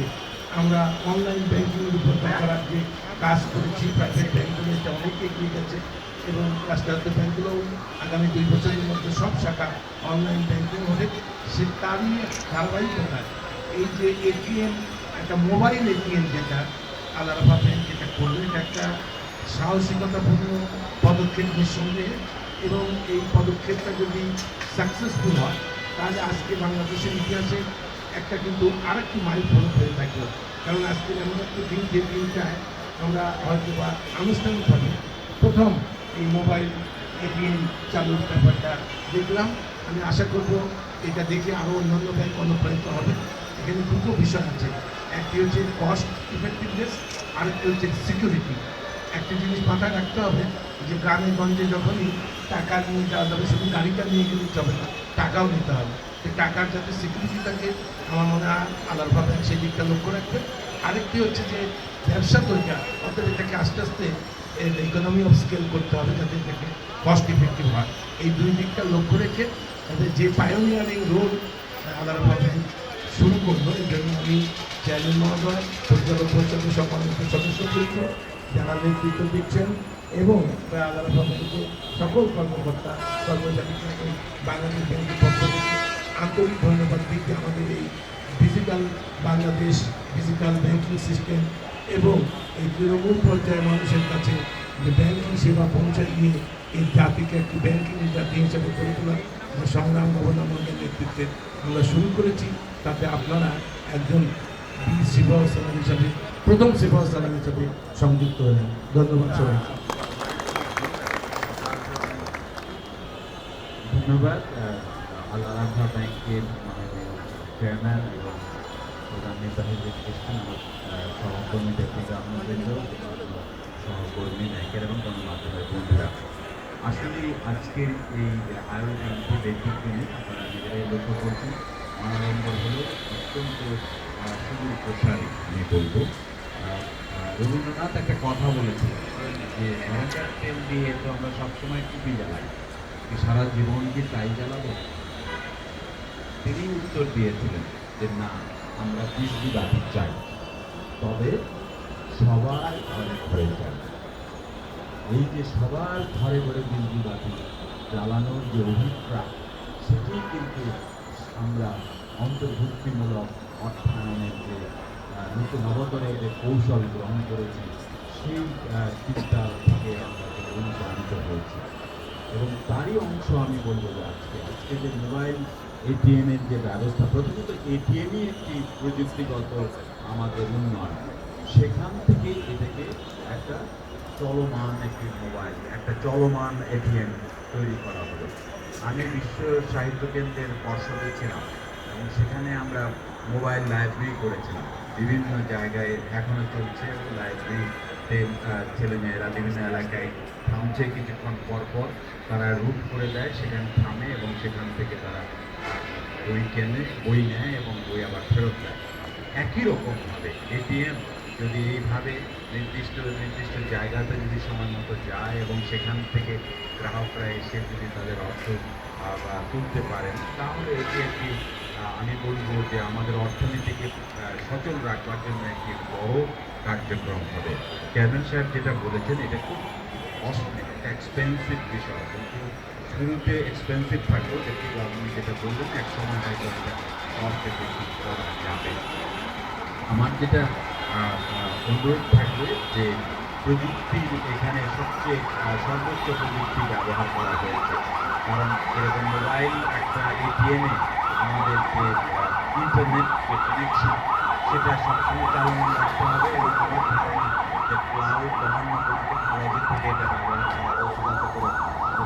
থেকে। আমরা অনলাইন ব্যাংকিংয়ের উপর করার যে কাজ করেছি প্রাইভেট ব্যাংকগুলো এটা অনেক এগিয়ে গেছে এবং রাষ্ট্রায়ত্ত ব্যাংকগুলোও আগামী দুই বছরের মধ্যে সব শাখা অনলাইন ব্যাংকিং হবে সে তারই ধারাবাহিকতায় এই যে এটিএম, একটা মোবাইল এটিএম যেটা আলাদা ব্যাংক যেটা করল, এটা একটা সাহসিকতাপূর্ণ পদক্ষেপ নিঃসন্দেহে এবং এই পদক্ষেপটা যদি সাকসেসফুল হয়, তাহলে আজকে বাংলাদেশের ইতিহাসে একটা কিন্তু আরেকটি মাইল ফলক হয়ে থাকল। কারণ আজকের এমন একটা দিন যে দিনটায় আমরা হয়তো বা আনুষ্ঠানিকভাবে প্রথম এই মোবাইল এটিএম চালুর ব্যাপারটা দেখলাম। আমি আশা করব এটা দেখে আরও অন্যান্য ব্যাংক অনুপ্রাণিত হবে। এখানে দুটো বিষয় আছে। একটি হচ্ছে কস্ট ইফেক্টিভনেস আরেকটি হচ্ছে সিকিউরিটি একটা জিনিস মাথায় রাখতে হবে যে গ্রামে গঞ্জে যখনই টাকা নিয়ে যাওয়া যাবে, শুধু গাড়িটা নিয়ে গেলে যাবে না, টাকাও নিতে হবে। টাকার যাতে সিকিউরিটি থাকে আমার মনে হয় আলাদাভাবে সেই দিকটা লক্ষ্য রাখবে। আরেকটি হচ্ছে যে ব্যবসা তৈরি অর্থাৎ এটাকে আস্তে আস্তে ইকোনমি অফ স্কেল করতে হবে যাতে এটাকে কস্ট ইফেক্টিভ হয়। এই দুই দিকটা লক্ষ্য রেখে তাদের যে পায়োনিয়ারিং রোল আলাদাভাবে শুরু করল, এই জন্য আমি চেয়ারম্যান মহোদয়, পরিচালক পরিষদের সম্মানিত সদস্যবৃন্দ যারা নেতৃত্ব দিচ্ছেন এবং আলাদাভাবে সকল কর্মকর্তা, কর্মচারীকে বাংলাদেশ ব্যাংকের পক্ষ থেকে আন্তরিক ধন্যবাদ দিচ্ছি আমাদের এই digital Bangladesh digital banking system এবং এই তৃণমূল পর্যায়ে মানুষের কাছে যে ব্যাংকিং সেবা পৌঁছে দিয়ে এই জাতিকে একটি ব্যাংকিং জাতি হিসেবে গড়ে যে সংগ্রাম গভর্নমেন্টের নেতৃত্বে আমরা শুরু করেছি, তাতে আপনারা একজন বীর সেবা হিসাবে, প্রথম সেবা সালাম হিসাবে সংযুক্ত হলেন। ধন্যবাদ সবাইকে। ধন্যবাদ। আল্লাহ রাখা ব্যাংকের চেয়ারম্যান এবং প্রধান নির্বাহী ব্যক্তিত্ব আমার আহ, সহকর্মীদের থেকে আপনাদের সহকর্মী ব্যাংকের এবং গণমাধ্যমের বন্ধুরা। আসলে আজকের এই আয়োজনটি ব্যক্তিক্রমী আপনারা নিজেরাই লক্ষ্য করছেন। মানদণ্ড হলো অত্যন্ত সুদূর প্রসারী আমি বলব। রবীন্দ্রনাথ একটা কথা বলেছিলেন যে ভ্যানচার তেল দিয়ে তো আমরা সবসময় টুপি জ্বালাই? সারা জীবন কি তাই জ্বালাবো? তিনি উত্তর দিয়েছিলেন যে, না, আমরা বাতি চাই। তবে সবার ঘরে ঘরে চাই। এই যে সবার ঘরে ঘরে বাতি জ্বালানোর যে অভিপ্রায়, সেটি কিন্তু আমরা অন্তর্ভুক্তিমূলক অর্থায়নের যে নতুন নবতরের যে কৌশল গ্রহণ করেছি, সেই চিন্তা থেকে আমরা অনুপ্রাণিত হয়েছি। এবং তারই অংশ আমি বলব যে আজকে আজকে যে মোবাইল এটিএম এর যে ব্যবস্থা, প্রথমত এটিএমই একটি প্রযুক্তিগত আমাদের উন্নয়ন। সেখান থেকে এটাকে একটা চলমান একটি মোবাইল, একটা চলমান এটিএম তৈরি করা হলো। আমি বিশ্ব সাহিত্য কেন্দ্রের পর্ষদে ছিলাম এবং সেখানে আমরা মোবাইল লাইব্রেরি করেছিলাম। বিভিন্ন জায়গায় এখনও চলছে লাইব্রেরিতে ছেলেমেয়েরা বিভিন্ন এলাকায় থামছে কিছুক্ষণ পর পর তারা রুট করে দেয়, সেখানে থামে এবং সেখান থেকে তারা বই কেনে, বই নেয় এবং বই আবার ফেরত দেয়। একই রকমভাবে এটিএম যদি এইভাবে নির্দিষ্ট নির্দিষ্ট জায়গাতে যদি সময় মতো যায় এবং সেখান থেকে গ্রাহকরা এসে যদি তাদের অর্থ তুলতে পারেন, তাহলে এটি একটি আমি বলব যে আমাদের অর্থনীতিকে সচল রাখবার জন্য একটি বড় কার্যক্রম হবে। চেয়ারম্যান সাহেব যেটা বলেছেন, এটা খুব এক্সপেন্সিভ বিষয়। কিন্তু শুরুতে এক্সপেন্সিভ থাকলেও যেটি আপনি যেটা বললেন, এক সময় হয়তো বেশি করা যাবে। আমার যেটা অনুরোধ থাকবে যে প্রযুক্তির এখানে সবচেয়ে সর্বোচ্চ প্রযুক্তি ব্যবহার করা হয়েছে। কারণ এরকম মোবাইল একটা এটিএমে আমাদের কানেকশন সেটা সবসময় চালমান রাখতে হবে এবং যে ক্লাউড গভর্নমেন্ট ক্লাউডের থেকে এটা ব্যবহার করা কৌশলত করে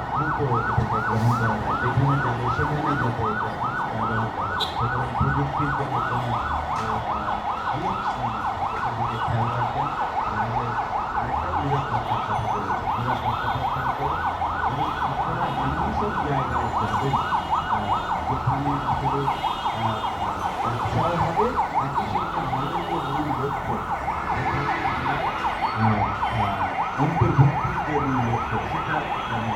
দ্রুত এটাকে গ্রহণ করা যায় যেখানে যাবে সেখানে যাতে এটা ব্যবহার করা প্রযুক্তির জন্য কোনো খেয়াল রাখবেন তাহলে আরেকটা নিরাপত্তার কথা বলেছে নিরাপত্তা প্রত্যাহার করে এবং আপনারা এমন সব জায়গায় যাবেন আহ, যেখানে আসলে আহ, ব্যবসাও হবে একই সঙ্গে আমাদের যে মূল লক্ষ্য যেখানে আমরা আহ, আহ, অন্তর্ভুক্তির যে মূল লক্ষ্য সেটা যেন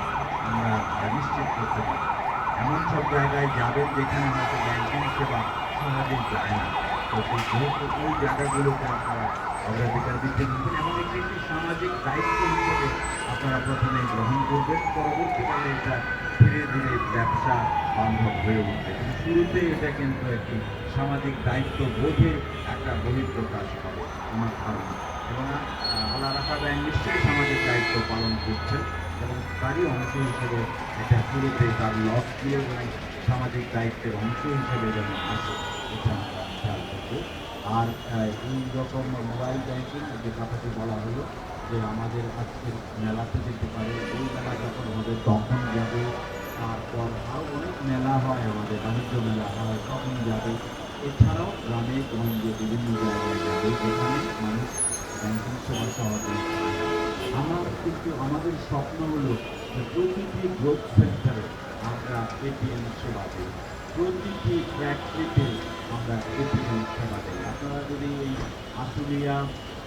আমরা নিশ্চিত করতে পারি এমন সব জায়গায় যাবেন যেখানে হয়তো ব্যাংকিং সেবা সহজেই যায় না তো সেই যেহেতু ওই জায়গাগুলোতে আপনারা অগ্রাধিকার দিচ্ছেন এবং একটি সামাজিক দায়িত্ব হিসেবে আপনারা প্রথমে গ্রহণ করবেন পরবর্তীকালে এটা ধীরে ধীরে ব্যবসা বান্ধব হয়ে উঠবে কিন্তু শুরুতে এটা কিন্তু একটি সামাজিক দায়িত্ব বোধে একটা বহিঃপ্রকাশ হবে আমার ধারণা এবং আল্লাহ রাখা ব্যাংক নিশ্চয়ই সামাজিক দায়িত্ব পালন করছেন এবং তারই অংশ হিসেবে এটা শুরুতে তার লসগুলো এবং সামাজিক দায়িত্বের অংশ হিসেবে যেন আসে এটা আমরা খেয়াল করব আর এই রকম মোবাইল ব্যাংকিং যে কথাটি বলা হলো, যে আমাদের আজকের মেলাতে যেতে পারে ওই মেলা যখন হবে তখন যাবে, তারপর আরও অনেক মেলা হয়, আমাদের বাণিজ্য মেলা হয়, তখন যাবে। এছাড়াও গ্রামে, গঞ্জে, বিভিন্ন জায়গায় যাবে, যেখানে মানুষ ব্যাংকিং সেবা সহজে আমার কিন্তু, আমাদের স্বপ্ন হলো যে প্রতিটি গ্রোথ সেন্টারে আমরা এটিএম সেবা দিই। প্রতিটি ফ্যাক্টরিতে আমরা এটিএম সেবা দিই। আপনারা যদি এই আশুলিয়া,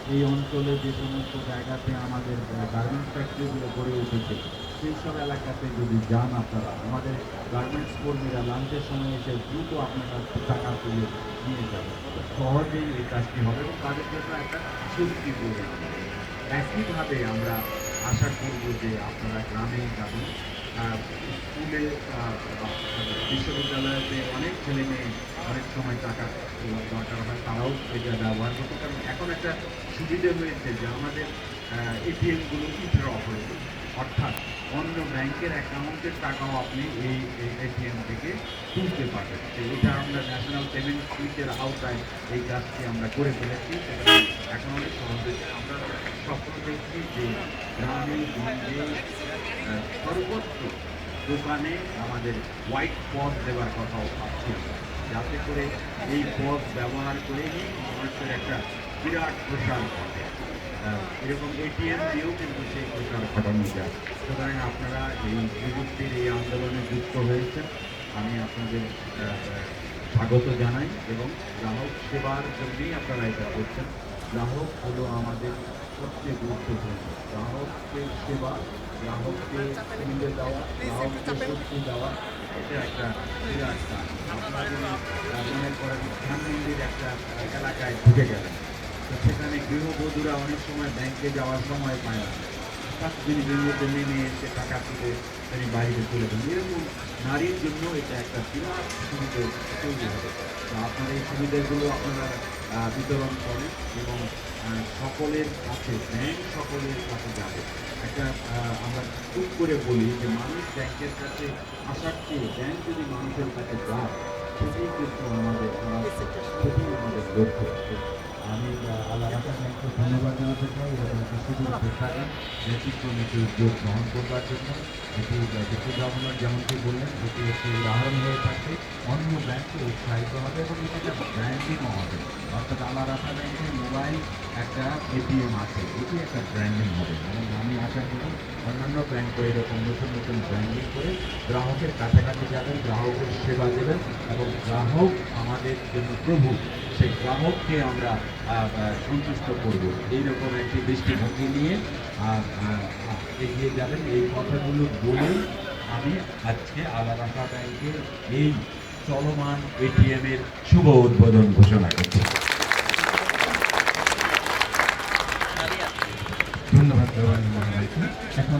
এই অঞ্চলে যে সমস্ত জায়গাতে আমাদের গার্মেন্টস ফ্যাক্টরিগুলো গড়ে উঠেছে, সেই সব এলাকাতে যদি যান আপনারা, আমাদের গার্মেন্টস কর্মীরা লাঞ্চের সময় এসে দ্রুত আপনার টাকা তুলে নিয়ে যাবে। সহজেই এই কাজটি হবে এবং তাদের জন্য একটা স্বস্তি আনবে। একইভাবে আমরা আশা করব যে আপনারা গ্রামে যাবেন। স্কুলে বিশ্ববিদ্যালয়তে অনেক ছেলে মেয়ে অনেক সময় টাকা দরকার হয়, তারাও এটা ব্যবহার করতে। কারণ এখন একটা সুবিধা হয়েছে যে আমাদের এটিএমগুলো উইথড্র হয়ে যায়। অর্থাৎ অন্য ব্যাংকের অ্যাকাউন্টের টাকাও আপনি এই এটিএম থেকে তুলতে পারবেন। এটা আমরা ন্যাশনাল পেমেন্ট সুইচের আওতায় এই কাজটি আমরা করে ফেলেছি। এখন অনেক সহজ আমরা স্বপ্ন দেখছি যে গ্রামে গঞ্জে সর্বত্র দোকানে আমাদের হোয়াইট পথ দেওয়ার কথাও ভাবছি যাতে করে এই পথ ব্যবহার করেই মানুষের একটা বিরাট প্রসার ঘটে। এরকম এটিএম দিয়েও কিন্তু সেই প্রসার ঘটানো যায়। সুতরাং আপনারা এই প্রযুক্তির এই আন্দোলনে যুক্ত হয়েছেন। আমি আপনাদের স্বাগত জানাই এবং গ্রাহক সেবার জন্যই আপনারা এটা করছেন। গ্রাহক হলো আমাদের সবচেয়ে গুরুত্বপূর্ণ। গ্রাহককে সেবা গ্রাহককে মূল্য দেওয়া গ্রাহককে শক্তি দেওয়া এটা একটা বিরাট কাজ আপনারা মনে করেন ধানমন্ডির একটা এলাকায় ঢুকে গেলেন তো সেখানে গৃহবধূরা অনেক সময় ব্যাংকে যাওয়ার সময় পায় না। পাঁচ মিনিটের মধ্যে নেমে এসে টাকা তুলে তিনি বাইরে চলে যান এরকম নারীর জন্য এটা একটা বিরাট সুবিধা তৈরি হবে তো আপনার এই সুবিধাগুলো আপনারা বিতরণ করেন এবং সকলের কাছে ব্যাংক সকলের কাছে যাবে একটা আমরা খুব করে বলি যে মানুষ ব্যাংকের কাছে আসার চেয়ে ব্যাংক যদি মানুষের কাছে যায় সেটাই কিন্তু আমাদের সেটাই আমাদের লক্ষ্য আমি আল্লাহ রাখা ব্যাংককে ধন্যবাদ জানাতে চাই এরকম একটি সুযোগ ব্যতিক্রম একটি উদ্যোগ গ্রহণ করবার জন্য। এটি ডিস্ট্রিক্ট গভর্নর যেমনটি বললেন, এটি একটি উদাহরণ হয়ে থাকবে অন্য ব্যাংকে উৎসাহিত হবে এবং এটি ব্র্যান্ডিংও হবে। অর্থাৎ আল্লাহ রাখা ব্যাংকের মোবাইল, একটা এটিএম আছে। এটি একটা ব্র্যান্ডিং হবে। এবং আমি আশা করি অন্যান্য ব্যাংকও এরকম নতুন নতুন ব্র্যান্ডিং করে গ্রাহকের কাছাকাছি যাবেন, গ্রাহকের সেবা দেবেন এবং গ্রাহক আমাদের জন্য প্রভু। সেই গ্রাহককে আমরা সন্তুষ্ট করব। এইরকম একটি দৃষ্টিভঙ্গি নিয়ে এগিয়ে যাবেন। এই কথাগুলো বলে আমি আজকে আলাদা ব্যাংকের এই চলমান এটিএম এর শুভ উদ্বোধন ঘোষণা করছি। ধন্যবাদ জওয়ান এখন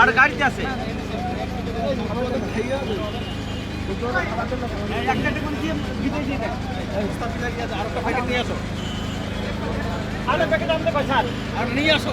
আর গাড়িতে আছে। আর নিয়ে আসো আর নিয়ে আসো।